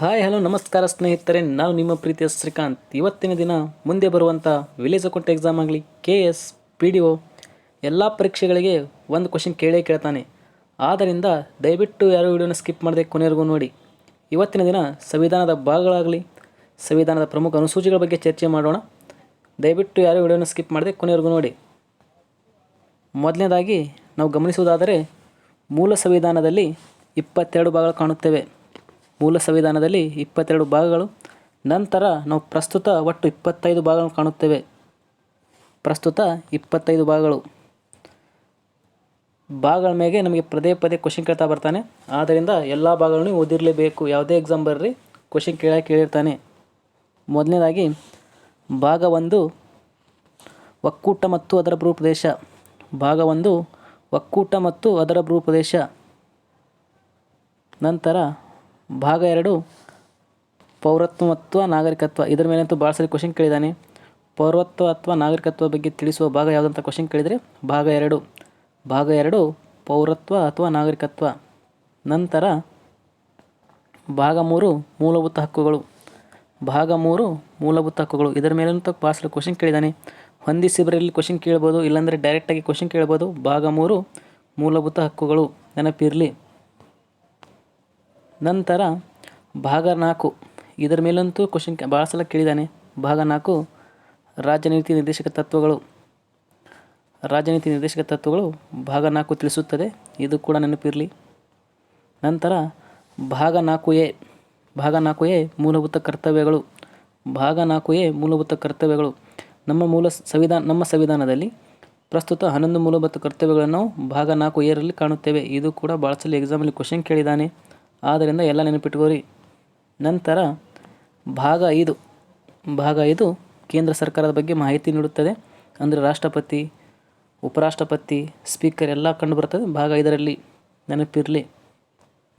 Hi hello ನಮಸ್ಕಾರ ಸ್ನೇಹಿತರೆ. ನಾವು ನಿಮ್ಮ ಪ್ರೀತಿಯ ಶ್ರೀಕಾಂತ್. ಇವತ್ತಿನ ದಿನ ಮುಂದೆ ಬರುವಂಥ ವಿಲೇಜ್ ಅಕೌಂಟ್ ಎಕ್ಸಾಮ್ ಆಗಲಿ K S P D O ಎಲ್ಲ ಪರೀಕ್ಷೆಗಳಿಗೆ ಒಂದು ಕ್ವಶನ್ ಕೇಳೇ ಕೇಳ್ತಾನೆ. ಆದ್ದರಿಂದ ದಯವಿಟ್ಟು ಯಾರು ವಿಡಿಯೋನ ಸ್ಕಿಪ್ ಮಾಡದೆ ಕೊನೆವರೆಗೂ ನೋಡಿ. ಇವತ್ತಿನ ದಿನ ಸಂವಿಧಾನದ ಭಾಗಗಳಾಗಲಿ, ಸಂವಿಧಾನದ ಪ್ರಮುಖ ಅನುಸೂಚಿಗಳ ಬಗ್ಗೆ ಚರ್ಚೆ ಮಾಡೋಣ. ದಯವಿಟ್ಟು ಯಾರು ವಿಡಿಯೋನ ಸ್ಕಿಪ್ ಮಾಡದೆ ಕೊನೆವರೆಗೂ ನೋಡಿ. ಮೊದಲನೇದಾಗಿ ನಾವು ಗಮನಿಸುವುದಾದರೆ, ಮೂಲ ಸಂವಿಧಾನದಲ್ಲಿ ಇಪ್ಪತ್ತೆರಡು ಭಾಗಗಳು ಕಾಣುತ್ತೇವೆ. ಮೂಲ ಸಂವಿಧಾನದಲ್ಲಿ ಇಪ್ಪತ್ತೆರಡು ಭಾಗಗಳು. ನಂತರ ನಾವು ಪ್ರಸ್ತುತ ಒಟ್ಟು ಇಪ್ಪತ್ತೈದು ಭಾಗಗಳನ್ನು ಕಾಣುತ್ತೇವೆ. ಪ್ರಸ್ತುತ ಇಪ್ಪತ್ತೈದು ಭಾಗಗಳು. ಭಾಗಗಳ ಮೇಲೆ ನಮಗೆ ಪದೇ ಪದೇ ಕ್ವಶನ್ ಕೇಳ್ತಾ ಬರ್ತಾನೆ. ಆದ್ದರಿಂದ ಎಲ್ಲ ಭಾಗಗಳನ್ನು ಓದಿರಲೇಬೇಕು. ಯಾವುದೇ ಎಕ್ಸಾಮ್ ಬರ್ರಿ ಕ್ವಶನ್ ಕೇಳ ಕೇಳಿರ್ತಾನೆ ಮೊದಲನೇದಾಗಿ, ಭಾಗ ಒಂದು, ಒಕ್ಕೂಟ ಮತ್ತು ಅದರ ಭೂಪ್ರದೇಶ. ಭಾಗ ಒಂದು, ಒಕ್ಕೂಟ ಮತ್ತು ಅದರ ಭೂಪ್ರದೇಶ. ನಂತರ ಭಾಗ ಎರಡು, ಪೌರತ್ವ ಮತ್ತು ನಾಗರಿಕತ್ವ. ಇದರ ಮೇಲಂತೂ ಭಾಳ ಸರಿ ಕ್ವಶನ್ ಕೇಳಿದ್ದಾನೆ. ಪೌರತ್ವ ಅಥವಾ ನಾಗರಿಕತ್ವ ಬಗ್ಗೆ ತಿಳಿಸುವ ಭಾಗ ಯಾವುದಂತ ಕ್ವಶನ್ ಕೇಳಿದರೆ ಭಾಗ ಎರಡು. ಭಾಗ ಎರಡು, ಪೌರತ್ವ ಅಥವಾ ನಾಗರಿಕತ್ವ. ನಂತರ ಭಾಗ ಮೂರು, ಮೂಲಭೂತ ಹಕ್ಕುಗಳು. ಭಾಗ ಮೂರು, ಮೂಲಭೂತ ಹಕ್ಕುಗಳು. ಇದರ ಮೇಲಂತೂ ಭಾಳ ಸರಿ ಕ್ವಶನ್ ಕೇಳಿದ್ದಾನೆ. ಹೊಂದಿಸಿಬರಲ್ಲಿ ಕ್ವಶನ್ ಕೇಳ್ಬೋದು, ಇಲ್ಲಾಂದರೆ ಡೈರೆಕ್ಟಾಗಿ ಕ್ವಶನ್ ಕೇಳ್ಬೋದು. ಭಾಗ ಮೂರು, ಮೂಲಭೂತ ಹಕ್ಕುಗಳು. ನೆನಪಿರಲಿ. ನಂತರ ಭಾಗ ನಾಲ್ಕು. ಇದರ ಮೇಲಂತೂ ಕ್ವಶನ್ ಭಾಳ ಸಲ ಕೇಳಿದ್ದಾನೆ ಭಾಗ ನಾಲ್ಕು, ರಾಜನೀತಿ ನಿರ್ದೇಶಕ ತತ್ವಗಳು. ರಾಜನೀತಿ ನಿರ್ದೇಶಕ ತತ್ವಗಳು ಭಾಗ ನಾಲ್ಕು ತಿಳಿಸುತ್ತದೆ. ಇದು ಕೂಡ ನೆನಪಿರಲಿ. ನಂತರ ಭಾಗ ನಾಲ್ಕು ಎ, ಭಾಗ ನಾಲ್ಕು ಎ ಮೂಲಭೂತ ಕರ್ತವ್ಯಗಳು. ಭಾಗ ನಾಲ್ಕು ಎ ಮೂಲಭೂತ ಕರ್ತವ್ಯಗಳು. ನಮ್ಮ ಮೂಲ ಸಂವಿಧಾನ, ನಮ್ಮ ಸಂವಿಧಾನದಲ್ಲಿ ಪ್ರಸ್ತುತ ಹನ್ನೊಂದು ಮೂಲಭೂತ ಕರ್ತವ್ಯಗಳನ್ನು ಭಾಗ ನಾಲ್ಕು ಎರಲ್ಲಿ ಕಾಣುತ್ತೇವೆ. ಇದು ಕೂಡ ಭಾಳ ಸಲ ಎಕ್ಸಾಮಲ್ಲಿ ಕ್ವಶನ್ ಕೇಳಿದ್ದಾನೆ ಆದ್ದರಿಂದ ಎಲ್ಲ ನೆನಪಿಟ್ಕೋರಿ. ನಂತರ ಭಾಗ ಐದು. ಭಾಗ ಐದು ಕೇಂದ್ರ ಸರ್ಕಾರದ ಬಗ್ಗೆ ಮಾಹಿತಿ ನೀಡುತ್ತದೆ. ಅಂದರೆ ರಾಷ್ಟ್ರಪತಿ, ಉಪರಾಷ್ಟ್ರಪತಿ, ಸ್ಪೀಕರ್ ಎಲ್ಲ ಕಂಡುಬರ್ತದೆ ಭಾಗ ಐದರಲ್ಲಿ ನೆನಪಿರಲಿ.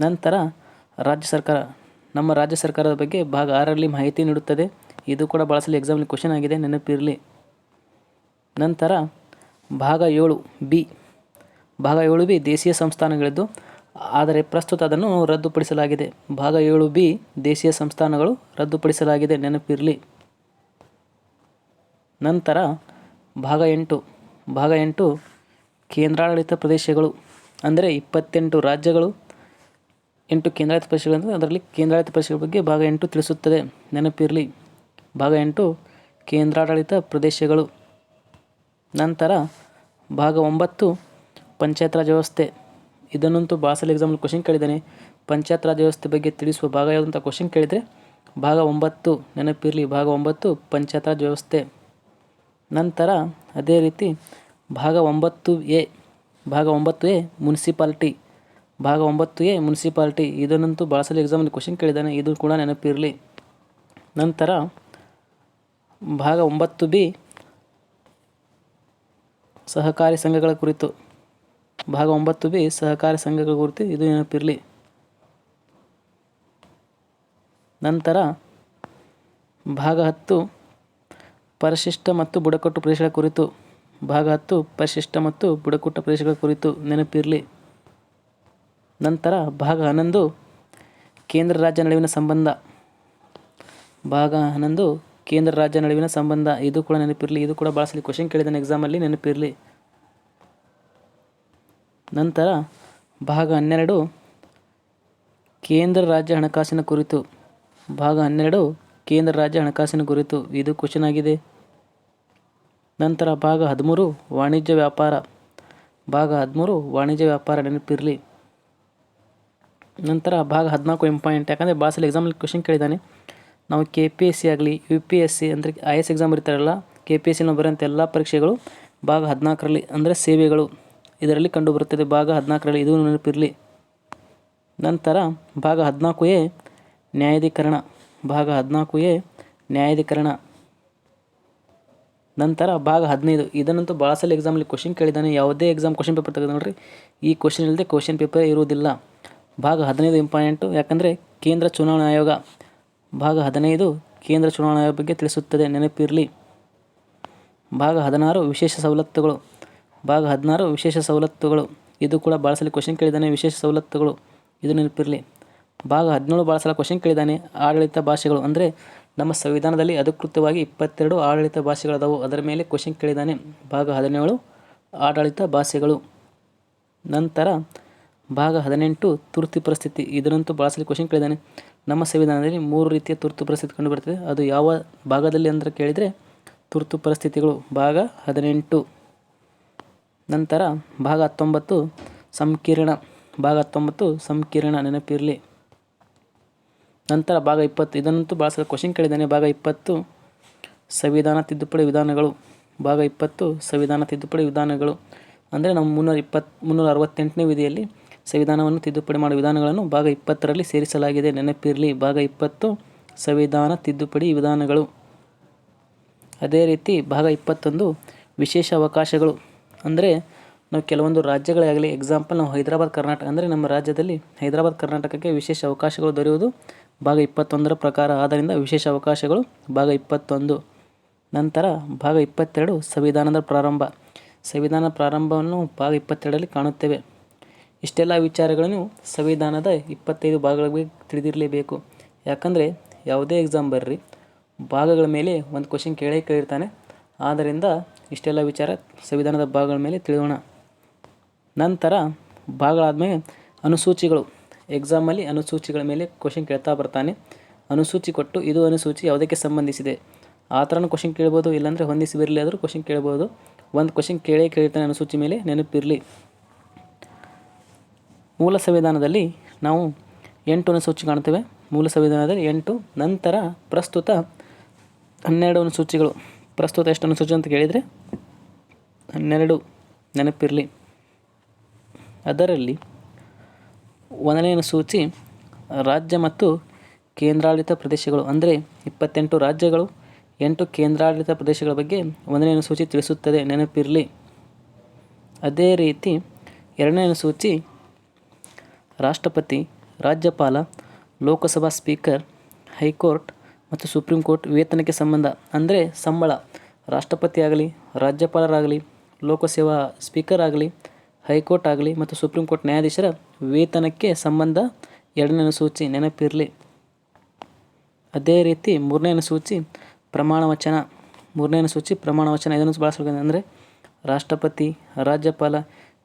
ನಂತರ ರಾಜ್ಯ ಸರ್ಕಾರ, ನಮ್ಮ ರಾಜ್ಯ ಸರ್ಕಾರದ ಬಗ್ಗೆ ಭಾಗ ಆರರಲ್ಲಿ ಮಾಹಿತಿ ನೀಡುತ್ತದೆ. ಇದು ಕೂಡ ಬಳಸಲು ಎಕ್ಸಾಮ್ಲಿ ಕ್ವಶನ್ ಆಗಿದೆ, ನೆನಪಿರಲಿ. ನಂತರ ಭಾಗ ಏಳು ಬಿ. ಭಾಗ ಏಳು ಬಿ ದೇಶೀಯ ಸಂಸ್ಥಾನಗಳಿದ್ದು ಆದರೆ ಪ್ರಸ್ತುತ ಅದನ್ನು ರದ್ದುಪಡಿಸಲಾಗಿದೆ. ಭಾಗ ಏಳು ಬಿ, ದೇಶೀಯ ಸಂಸ್ಥಾನಗಳು ರದ್ದುಪಡಿಸಲಾಗಿದೆ. ನೆನಪಿರಲಿ. ನಂತರ ಭಾಗ ಎಂಟು. ಭಾಗ ಎಂಟು, ಕೇಂದ್ರಾಡಳಿತ ಪ್ರದೇಶಗಳು. ಅಂದರೆ ಇಪ್ಪತ್ತೆಂಟು ರಾಜ್ಯಗಳು, ಎಂಟು ಕೇಂದ್ರಾಡಳಿತ ಪ್ರದೇಶಗಳು ಅಂದರೆ ಅದರಲ್ಲಿ ಕೇಂದ್ರಾಡಳಿತ ಪ್ರದೇಶಗಳ ಬಗ್ಗೆ ಭಾಗ ಎಂಟು ತಿಳಿಸುತ್ತದೆ. ನೆನಪಿರಲಿ. ಭಾಗ ಎಂಟು, ಕೇಂದ್ರಾಡಳಿತ ಪ್ರದೇಶಗಳು. ನಂತರ ಭಾಗ ಒಂಬತ್ತು, ಪಂಚಾಯತ್ ರಾಜ್ ವ್ಯವಸ್ಥೆ. ಇದನ್ನಂತೂ ಬಾಸಲ್ ಸಲ ಎಕ್ಸಾಮಲ್ಲಿ ಕ್ವಶನ್ ಕೇಳಿದ್ದಾನೆ. ಪಂಚಾಯತ್ ರಾಜ್ ವ್ಯವಸ್ಥೆ ಬಗ್ಗೆ ತಿಳಿಸುವ ಭಾಗ ಯಾವುದಂತ ಕ್ವಶನ್ ಕೇಳಿದರೆ, ಭಾಗ ಒಂಬತ್ತು ನೆನಪಿರಲಿ, ಭಾಗ ಒಂಬತ್ತು ಪಂಚಾಯತ್ ರಾಜ್ ವ್ಯವಸ್ಥೆ. ನಂತರ ಅದೇ ರೀತಿ ಭಾಗ ಒಂಬತ್ತು ಎ, ಭಾಗ ಒಂಬತ್ತು ಎ ಮುನ್ಸಿಪಾಲ್ಟಿ, ಭಾಗ ಒಂಬತ್ತು ಎ ಮುನ್ಸಿಪಾಲ್ಟಿ. ಇದನ್ನಂತೂ ಬಾಸಲ್ ಎಕ್ಸಾಮ್ನಲ್ಲಿ ಕ್ವಶನ್ ಕೇಳಿದ್ದಾನೆ, ಇದು ಕೂಡ ನೆನಪಿರಲಿ. ನಂತರ ಭಾಗ ಒಂಬತ್ತು ಬಿ, ಸಹಕಾರಿ ಸಂಘಗಳ ಕುರಿತು. ಭಾಗ ಒಂಬತ್ತು ಬಿ, ಸಹಕಾರ ಸಂಘಗಳ ಕುರಿತು ಇದು ನೆನಪಿರಲಿ. ನಂತರ ಭಾಗ ಹತ್ತು, ಪರಿಶಿಷ್ಟ ಮತ್ತು ಬುಡಕಟ್ಟು ಪ್ರದೇಶಗಳ ಕುರಿತು. ಭಾಗ ಹತ್ತು, ಪರಿಶಿಷ್ಟ ಮತ್ತು ಬುಡಕಟ್ಟು ಪ್ರದೇಶಗಳ ಕುರಿತು ನೆನಪಿರಲಿ. ನಂತರ ಭಾಗ ಹನ್ನೊಂದು, ಕೇಂದ್ರ ರಾಜ್ಯ ನಡುವಿನ ಸಂಬಂಧ. ಭಾಗ ಹನ್ನೊಂದು, ಕೇಂದ್ರ ರಾಜ್ಯ ನಡುವಿನ ಸಂಬಂಧ, ಇದು ಕೂಡ ನೆನಪಿರಲಿ, ಇದು ಕೂಡ ಭಾಳ ಸಲ ಕ್ವಶನ್ ಕೇಳಿದ್ದಾನೆ ಎಕ್ಸಾಮಲ್ಲಿ ನೆನಪಿರಲಿ. ನಂತರ ಭಾಗ ಹನ್ನೆರಡು, ಕೇಂದ್ರ ರಾಜ್ಯ ಹಣಕಾಸಿನ ಕುರಿತು. ಭಾಗ ಹನ್ನೆರಡು, ಕೇಂದ್ರ ರಾಜ್ಯ ಹಣಕಾಸಿನ ಕುರಿತು. ಇದು ಕ್ವಶನ್ ಆಗಿದೆ. ನಂತರ ಭಾಗ ಹದಿಮೂರು, ವಾಣಿಜ್ಯ ವ್ಯಾಪಾರ. ಭಾಗ ಹದಿಮೂರು, ವಾಣಿಜ್ಯ ವ್ಯಾಪಾರ ನೆನಪಿರಲಿ. ನಂತರ ಭಾಗ ಹದಿನಾಲ್ಕು ಇಂಪಾಯಿಂಟ್ ಯಾಕಂದರೆ ಬಾಸಲ್ ಸಲ ಎಕ್ಸಾಮಲ್ಲಿ ಕ್ವಶನ್ ಕೇಳಿದ್ದಾನೆ. ನಾವು ಕೆ ಪಿ ಎಸ್ ಸಿ ಆಗಲಿ ಯು ಪಿ ಎಸ್ ಸಿ ಅಂದರೆ ಐ ಎಸ್ ಎಕ್ಸಾಮ್ ಇರ್ತಾರಲ್ಲ ಕೆ ಪಿ ಎಸ್ ಸಿನ ಬರೋಂಥ ಎಲ್ಲ ಪರೀಕ್ಷೆಗಳು ಭಾಗ ಹದಿನಾಲ್ಕರಲ್ಲಿ ಅಂದರೆ ಸೇವೆಗಳು. ಇದರಲ್ಲಿ ಕಂಡುಬರುತ್ತದೆ ಭಾಗ ಹದಿನಾಲ್ಕರಲ್ಲಿ ಇದು ನೆನಪಿರಲಿ. ನಂತರ ಭಾಗ ಹದಿನಾಲ್ಕು ಎ ನ್ಯಾಯಾಧೀಕರಣ. ಭಾಗ ಹದಿನಾಲ್ಕು ಎ ನ್ಯಾಯಾಧೀಕರಣ. ನಂತರ ಭಾಗ ಹದಿನೈದು. ಇದನ್ನಂತೂ ಭಾಳ ಸಲ ಎಕ್ಸಾಮಲ್ಲಿ ಕ್ವಶನ್ ಕೇಳಿದ್ದಾನೆ. ಯಾವುದೇ ಎಕ್ಸಾಮ್ ಕ್ವಶನ್ ಪೇಪರ್ ತೆಗೆದು ನೋಡ್ರಿ. ಈ ಕ್ವಶನ್ ಇಲ್ಲದೆ ಕ್ವಶನ್ ಪೇಪರ್ ಇರುವುದಿಲ್ಲ. ಭಾಗ ಹದಿನೈದು ಇಂಪಾರ್ಟೆಂಟು ಯಾಕಂದರೆ ಕೇಂದ್ರ ಚುನಾವಣಾ ಆಯೋಗ. ಭಾಗ ಹದಿನೈದು ಕೇಂದ್ರ ಚುನಾವಣಾ ಆಯೋಗ ಬಗ್ಗೆ ತಿಳಿಸುತ್ತದೆ. ನೆನಪಿರಲಿ. ಭಾಗ ಹದಿನಾರು ವಿಶೇಷ ಸವಲತ್ತುಗಳು. ಭಾಗ ಹದಿನಾರು, ವಿಶೇಷ ಸವಲತ್ತುಗಳು. ಇದು ಕೂಡ ಭಾಳ ಸಲ ಕ್ವಶನ್ ಕೇಳಿದ್ದಾನೆ ವಿಶೇಷ ಸವಲತ್ತುಗಳು. ಇದು ನೆನಪಿರಲಿ. ಭಾಗ ಹದಿನೇಳು ಭಾಳ ಸಲ ಕ್ವಶನ್ ಕೇಳಿದ್ದಾನೆ ಆಡಳಿತ ಭಾಷೆಗಳು. ಅಂದರೆ ನಮ್ಮ ಸಂವಿಧಾನದಲ್ಲಿ ಅಧಿಕೃತವಾಗಿ ಇಪ್ಪತ್ತೆರಡು ಆಡಳಿತ ಭಾಷೆಗಳದಾವು ಅದರ ಮೇಲೆ ಕ್ವಶನ್ ಕೇಳಿದ್ದಾನೆ ಭಾಗ ಹದಿನೇಳು, ಆಡಳಿತ ಭಾಷೆಗಳು. ನಂತರ ಭಾಗ ಹದಿನೆಂಟು, ತುರ್ತು ಪರಿಸ್ಥಿತಿ. ಇದರಂತೂ ಭಾಳ ಕ್ವಶನ್ ಕೇಳಿದ್ದಾನೆ ನಮ್ಮ ಸಂವಿಧಾನದಲ್ಲಿ ಮೂರು ರೀತಿಯ ತುರ್ತು ಪರಿಸ್ಥಿತಿ ಕಂಡುಬರ್ತದೆ. ಅದು ಯಾವ ಭಾಗದಲ್ಲಿ ಅಂದರೆ ಕೇಳಿದರೆ ತುರ್ತು ಪರಿಸ್ಥಿತಿಗಳು. ಭಾಗ ಹದಿನೆಂಟು. ನಂತರ ಭಾಗ ಹತ್ತೊಂಬತ್ತು, ಸಂಕೀರ್ಣ. ಭಾಗ ಹತ್ತೊಂಬತ್ತು, ಸಂಕೀರ್ಣ ನೆನಪಿರಲಿ. ನಂತರ ಭಾಗ ಇಪ್ಪತ್ತು. ಇದನ್ನಂತೂ ಭಾಳ ಸಲ ಕ್ವಶನ್ ಕೇಳಿದ್ದಾನೆ. ಭಾಗ ಇಪ್ಪತ್ತು, ಸಂವಿಧಾನ ತಿದ್ದುಪಡಿ ವಿಧಾನಗಳು. ಭಾಗ ಇಪ್ಪತ್ತು, ಸಂವಿಧಾನ ತಿದ್ದುಪಡಿ ವಿಧಾನಗಳು. ಅಂದರೆ ನಮ್ಮ ಮುನ್ನೂರ ಇಪ್ಪತ್ತು ಮುನ್ನೂರ ಅರವತ್ತೆಂಟನೇ ವಿಧಿಯಲ್ಲಿ ಸಂವಿಧಾನವನ್ನು ತಿದ್ದುಪಡಿ ಮಾಡುವ ವಿಧಾನಗಳನ್ನು ಭಾಗ ಇಪ್ಪತ್ತರಲ್ಲಿ ಸೇರಿಸಲಾಗಿದೆ. ನೆನಪಿರಲಿ. ಭಾಗ ಇಪ್ಪತ್ತು, ಸಂವಿಧಾನ ತಿದ್ದುಪಡಿ ವಿಧಾನಗಳು. ಅದೇ ರೀತಿ ಭಾಗ ಇಪ್ಪತ್ತೊಂದು, ವಿಶೇಷ ಅವಕಾಶಗಳು. ಅಂದರೆ ನಾವು ಕೆಲವೊಂದು ರಾಜ್ಯಗಳೇ ಆಗಲಿ ಎಕ್ಸಾಂಪಲ್ ನಾವು ಹೈದರಾಬಾದ್, ಕರ್ನಾಟಕ, ಅಂದರೆ ನಮ್ಮ ರಾಜ್ಯದಲ್ಲಿ ಹೈದರಾಬಾದ್, ಕರ್ನಾಟಕಕ್ಕೆ ವಿಶೇಷ ಅವಕಾಶಗಳು ದೊರೆಯುವುದು ಭಾಗ ಇಪ್ಪತ್ತೊಂದರ ಪ್ರಕಾರ. ಆದ್ದರಿಂದ ವಿಶೇಷ ಅವಕಾಶಗಳು ಭಾಗ ಇಪ್ಪತ್ತೊಂದು. ನಂತರ ಭಾಗ ಇಪ್ಪತ್ತೆರಡು ಸಂವಿಧಾನದ ಪ್ರಾರಂಭ. ಸಂವಿಧಾನ ಪ್ರಾರಂಭವನ್ನು ಭಾಗ ಇಪ್ಪತ್ತೆರಡರಲ್ಲಿ ಕಾಣುತ್ತೇವೆ. ಇಷ್ಟೆಲ್ಲ ವಿಚಾರಗಳನ್ನು ಸಂವಿಧಾನದ ಇಪ್ಪತ್ತೈದು ಭಾಗಗಳಿಗೆ ತಿಳಿದಿರಲೇಬೇಕು. ಯಾಕಂದರೆ ಯಾವುದೇ ಎಕ್ಸಾಮ್ ಬರ್ರಿ, ಭಾಗಗಳ ಮೇಲೆ ಒಂದು ಕ್ವಶನ್ ಕೇಳೇ ಕೇಳಿರ್ತಾನೆ. ಆದ್ದರಿಂದ ಇಷ್ಟೆಲ್ಲ ವಿಚಾರ ಸಂವಿಧಾನದ ಭಾಗಗಳ ಮೇಲೆ ತಿಳಿಯೋಣ. ನಂತರ ಭಾಗಗಳಾದಮೇಲೆ ಅನುಸೂಚಿಗಳು. ಎಕ್ಸಾಮಲ್ಲಿ ಅನುಸೂಚಿಗಳ ಮೇಲೆ ಕ್ವಶನ್ ಕೇಳ್ತಾ ಬರ್ತಾನೆ. ಅನುಸೂಚಿ ಕೊಟ್ಟು ಇದು ಅನುಸೂಚಿ ಯಾವುದಕ್ಕೆ ಸಂಬಂಧಿಸಿದೆ? ಆ ಥರನೂ ಕ್ವಶನ್ ಕೇಳ್ಬೋದು, ಇಲ್ಲಾಂದರೆ ಹೊಂದಿಸಿ ಬರಲಿ ಆದರೂ ಕ್ವಶನ್ ಕೇಳ್ಬೋದು. ಒಂದು ಕ್ವಶನ್ ಕೇಳೇ ಕೇಳ್ತಾನೆ ಅನುಸೂಚಿ ಮೇಲೆ, ನೆನಪಿರಲಿ. ಮೂಲ ಸಂವಿಧಾನದಲ್ಲಿ ನಾವು ಎಂಟು ಅನುಸೂಚಿ ಕಾಣ್ತೇವೆ. ಮೂಲ ಸಂವಿಧಾನದಲ್ಲಿ ಎಂಟು, ನಂತರ ಪ್ರಸ್ತುತ ಹನ್ನೆರಡು ಅನುಸೂಚಿಗಳು. ಪ್ರಸ್ತುತ ಎಷ್ಟು ಅನುಸೂಚಿ ಅಂತ ಕೇಳಿದರೆ ಹನ್ನೆರಡು ನೆನಪಿರಲಿ. ಅದರಲ್ಲಿ ಒಂದನೆಯ ಸೂಚಿ, ರಾಜ್ಯ ಮತ್ತು ಕೇಂದ್ರಾಡಳಿತ ಪ್ರದೇಶಗಳು. ಅಂದರೆ ಇಪ್ಪತ್ತೆಂಟು ರಾಜ್ಯಗಳು, ಎಂಟು ಕೇಂದ್ರಾಡಳಿತ ಪ್ರದೇಶಗಳ ಬಗ್ಗೆ ಒಂದನೇ ಸೂಚಿ ತಿಳಿಸುತ್ತದೆ, ನೆನಪಿರಲಿ. ಅದೇ ರೀತಿ ಎರಡನೇ ಸೂಚಿ, ರಾಷ್ಟ್ರಪತಿ, ರಾಜ್ಯಪಾಲ, ಲೋಕಸಭಾ ಸ್ಪೀಕರ್, ಹೈಕೋರ್ಟ್ ಮತ್ತು ಸುಪ್ರೀಂ ಕೋರ್ಟ್ ವೇತನಕ್ಕೆ ಸಂಬಂಧ. ಅಂದರೆ ಸಂಬಳ ರಾಷ್ಟ್ರಪತಿ ಆಗಲಿ ರಾಜ್ಯಪಾಲರಾಗಲಿ ಲೋಕಸೇವಾ ಸ್ಪೀಕರ್ ಆಗಲಿ, ಹೈಕೋರ್ಟ್ ಆಗಲಿ ಮತ್ತು ಸುಪ್ರೀಂ ಕೋರ್ಟ್ ನ್ಯಾಯಾಧೀಶರ ವೇತನಕ್ಕೆ ಸಂಬಂಧ ಎರಡನೇ ಅನುಸೂಚಿ ನೆನಪಿರಲಿ. ಅದೇ ರೀತಿ ಮೂರನೇ ಅನುಸೂಚಿ ಪ್ರಮಾಣ ವಚನ. ಮೂರನೇ ಅನುಸೂಚಿ ಪ್ರಮಾಣ ವಚನ ಇದನ್ನು ಬಳಸಬೇಕು ಅಂದರೆ ರಾಷ್ಟ್ರಪತಿ, ರಾಜ್ಯಪಾಲ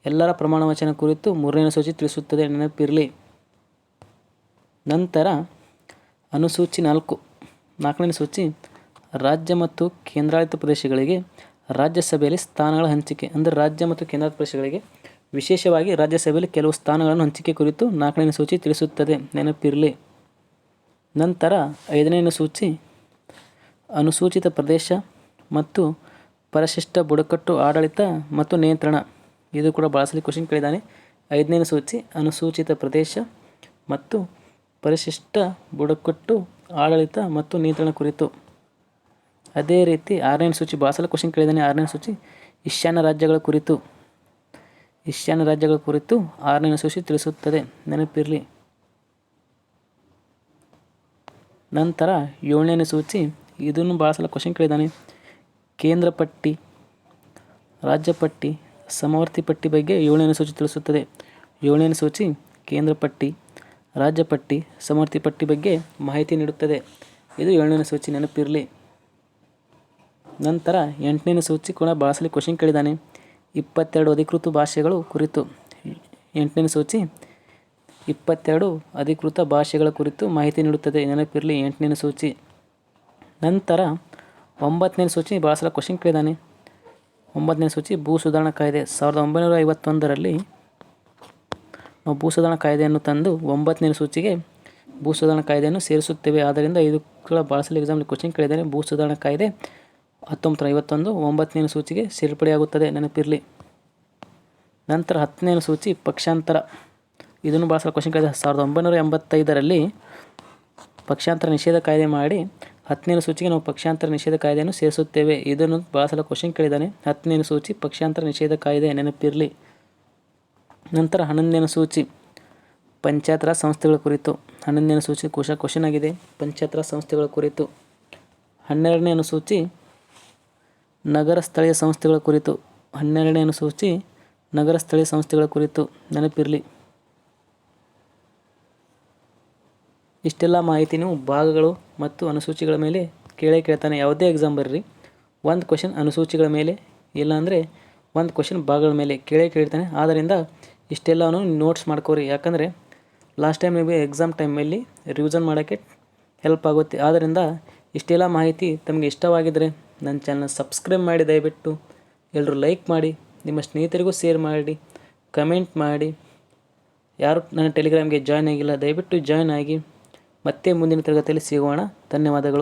ಎಲ್ಲರ ಪ್ರಮಾಣ ವಚನ ಕುರಿತು ಮೂರನೇ ಅನುಸೂಚಿ ತಿಳಿಸುತ್ತದೆ, ನೆನಪಿರಲಿ. ನಂತರ ಅನುಸೂಚಿ ನಾಲ್ಕು. ನಾಲ್ಕನೇ ಅನುಸೂಚಿ ರಾಜ್ಯ ಮತ್ತು ಕೇಂದ್ರಾಡಳಿತ ಪ್ರದೇಶಗಳಿಗೆ ರಾಜ್ಯಸಭೆಯಲ್ಲಿ ಸ್ಥಾನಗಳ ಹಂಚಿಕೆ, ಅಂದರೆ ರಾಜ್ಯ ಮತ್ತು ಕೇಂದ್ರ ಪ್ರದೇಶಗಳಿಗೆ ವಿಶೇಷವಾಗಿ ರಾಜ್ಯಸಭೆಯಲ್ಲಿ ಕೆಲವು ಸ್ಥಾನಗಳನ್ನು ಹಂಚಿಕೆ ಕುರಿತು ನಾಲ್ಕನೇ ಸೂಚಿ ತಿಳಿಸುತ್ತದೆ. ನೆನಪಿರಲಿ. ನಂತರ ಐದನೇ ಸೂಚಿ, ಅನುಸೂಚಿತ ಪ್ರದೇಶ ಮತ್ತು ಪರಿಶಿಷ್ಟ ಬುಡಕಟ್ಟು ಆಡಳಿತ ಮತ್ತು ನಿಯಂತ್ರಣ. ಇದು ಕೂಡ ಬಳಸಲಿ ಕ್ವಶನ್ ಕೇಳಿದ್ದಾನೆ. ಐದನೇ ಸೂಚಿ, ಅನುಸೂಚಿತ ಪ್ರದೇಶ ಮತ್ತು ಪರಿಶಿಷ್ಟ ಬುಡಕಟ್ಟು ಆಡಳಿತ ಮತ್ತು ನಿಯಂತ್ರಣ ಕುರಿತು. ಅದೇ ರೀತಿ ಆರನೇ ಸೂಚಿ ಬಾಸಲ ಕ್ವಶನ್ ಕೇಳಿದ್ದಾನೆ. ಆರನೇ ಸೂಚಿ, ಈಶಾನ್ಯ ರಾಜ್ಯಗಳ ಕುರಿತು. ಈಶಾನ್ಯ ರಾಜ್ಯಗಳ ಕುರಿತು ಆರನೇ ಸೂಚಿ ತಿಳಿಸುತ್ತದೆ. ನೆನಪಿರಲಿ. ನಂತರ ಏಳನೇ ಸೂಚಿ, ಇದನ್ನು ಭಾಳ ಸಲ ಕ್ವಶನ್ ಕೇಳಿದ್ದಾನೆ. ಕೇಂದ್ರ ಪಟ್ಟಿ, ರಾಜ್ಯ ಪಟ್ಟಿ, ಸಮವರ್ತಿ ಪಟ್ಟಿ ಬಗ್ಗೆ ಏಳನೇ ಸೂಚಿ ತಿಳಿಸುತ್ತದೆ. ಏಳನೇ ಸೂಚಿ, ಕೇಂದ್ರ ಪಟ್ಟಿ, ರಾಜ್ಯ ಪಟ್ಟಿ, ಸಮವರ್ತಿ ಪಟ್ಟಿ ಬಗ್ಗೆ ಮಾಹಿತಿ ನೀಡುತ್ತದೆ. ಇದು ಏಳನೇ ಸೂಚಿ. ನೆನಪಿರಲಿ. ನಂತರ ಎಂಟನೇ ಸೂಚಿ ಕೂಡ ಬಳಸಲಿ ಸಲ ಕ್ವಶನ್ ಕೇಳಿದ್ದಾನೆ ಇಪ್ಪತ್ತೆರಡು ಅಧಿಕೃತ ಭಾಷೆಗಳು ಕುರಿತು. ಎಂಟನೇ ಸೂಚಿ? ಇಪ್ಪತ್ತೆರಡು ಅಧಿಕೃತ ಭಾಷೆಗಳ ಕುರಿತು ಮಾಹಿತಿ ನೀಡುತ್ತದೆ. ನೆನಪಿರಲಿ ಎಂಟನೇ ಸೂಚಿ? ನಂತರ ಒಂಬತ್ತನೇ ಸೂಚಿ ಬಳಸಲ ಸಲ ಕ್ವಶನ್ ಕೇಳಿದ್ದಾನೆ ಒಂಬತ್ತನೇ ಸೂಚಿ ಭೂ ಸುಧಾರಣಾ ಕಾಯ್ದೆ. ಸಾವಿರದ ಒಂಬೈನೂರ ಐವತ್ತೊಂದರಲ್ಲಿ ನಾವು ಭೂ ಸುಧಾರಣಾ ಕಾಯ್ದೆಯನ್ನು ತಂದು ಒಂಬತ್ತನೇ ಸೂಚಿಗೆ ಭೂ ಸುಧಾರಣಾ ಕಾಯ್ದೆಯನ್ನು ಸೇರಿಸುತ್ತೇವೆ. ಆದ್ದರಿಂದ ಇದು ಕೂಡ ಭಾಳ ಎಕ್ಸಾಮ್ ಕ್ವಶನ್ ಕೇಳಿದ್ದಾನೆ ಭೂ ಸುಧಾರಣಾ ಕಾಯ್ದೆ ಹತ್ತೊಂಬತ್ತು ಐವತ್ತೊಂದು ಒಂಬತ್ತನೇ ಸೂಚಿಗೆ ಸೇರ್ಪಡೆಯಾಗುತ್ತದೆ ನೆನಪಿರಲಿ. ನಂತರ ಹತ್ತನೇ ಸೂಚಿ ಪಕ್ಷಾಂತರ. ಇದನ್ನು ಬಳಸಲು ಸಲ ಕ್ವಶನ್ ಕೇಳಿದೆ. ಸಾವಿರದ ಒಂಬೈನೂರ ಎಂಬತ್ತೈದರಲ್ಲಿ ಪಕ್ಷಾಂತರ ನಿಷೇಧ ಕಾಯ್ದೆ ಮಾಡಿ ಹತ್ತನೇ ಸೂಚಿಗೆ ನಾವು ಪಕ್ಷಾಂತರ ನಿಷೇಧ ಕಾಯ್ದೆಯನ್ನು ಸೇರಿಸುತ್ತೇವೆ. ಇದನ್ನು ಬಳಸಲು ಸಲ ಕ್ವಶನ್ ಕೇಳಿದ್ದಾನೆ ಹತ್ತನೇ ಸೂಚಿ ಪಕ್ಷಾಂತರ ನಿಷೇಧ ಕಾಯ್ದೆ, ನೆನಪಿರಲಿ. ನಂತರ ಹನ್ನೊಂದನೇ ಸೂಚಿ ಪಂಚಾಯತ್ ರಾಜ್ ಸಂಸ್ಥೆಗಳ ಕುರಿತು. ಹನ್ನೊಂದನೇ ಸೂಚಿ ಕೋಶ ಕ್ವಶನ್ ಆಗಿದೆ. ಪಂಚಾಯತ್ ರಾಜ್ ಸಂಸ್ಥೆಗಳ ಕುರಿತು. ಹನ್ನೆರಡನೇ ಅನುಸೂಚಿ ನಗರ ಸ್ಥಳೀಯ ಸಂಸ್ಥೆಗಳ ಕುರಿತು ಹನ್ನೆರಡನೇ ಅನುಸೂಚಿ ನಗರ ಸ್ಥಳೀಯ ಸಂಸ್ಥೆಗಳ ಕುರಿತು ನೆನಪಿರಲಿ. ಇಷ್ಟೆಲ್ಲ ಮಾಹಿತಿ ನೀವು ಭಾಗಗಳು ಮತ್ತು ಅನುಸೂಚಿಗಳ ಮೇಲೆ ಕೇಳೇ ಕೇಳ್ತಾನೆ. ಯಾವುದೇ ಎಕ್ಸಾಮ್ ಬರ್ರಿ. ಒಂದು ಕ್ವಶನ್ ಅನುಸೂಚಿಗಳ ಮೇಲೆ ಇಲ್ಲಾಂದರೆ ಒಂದು ಕ್ವಶನ್ ಭಾಗಗಳ ಮೇಲೆ ಕೇಳೇ ಕೇಳ್ತಾನೆ. ಆದ್ದರಿಂದ ಇಷ್ಟೆಲ್ಲನೂ ನೋಟ್ಸ್ ಮಾಡ್ಕೋರಿ. ಯಾಕಂದರೆ ಲಾಸ್ಟ್ ಟೈಮ್ ನಿಮಗೆ ಎಕ್ಸಾಮ್ ಟೈಮಲ್ಲಿ ರಿವಿಷನ್ ಮಾಡೋಕ್ಕೆ ಹೆಲ್ಪ್ ಆಗುತ್ತೆ. ಆದ್ದರಿಂದ ಇಷ್ಟೆಲ್ಲ ಮಾಹಿತಿ ತಮಗೆ ಇಷ್ಟವಾಗಿದ್ದರೆ ನನ್ನ ಚಾನಲ್ ಸಬ್ಸ್ಕ್ರೈಬ್ ಮಾಡಿ ದಯವಿಟ್ಟು. ಎಲ್ಲರೂ ಲೈಕ್ ಮಾಡಿ, ನಿಮ್ಮ ಸ್ನೇಹಿತರಿಗೂ ಶೇರ್ ಮಾಡಿ ಕಮೆಂಟ್ ಮಾಡಿ. ಯಾರು ನನ್ನ ಟೆಲಿಗ್ರಾಮ್ಗೆ ಜಾಯ್ನ್ ಆಗಿಲ್ಲ, ದಯವಿಟ್ಟು ಜಾಯ್ನ್ ಆಗಿ. ಮತ್ತೆ ಮುಂದಿನ ತರಗತಿಯಲ್ಲಿ ಸಿಗೋಣ. ಧನ್ಯವಾದಗಳು.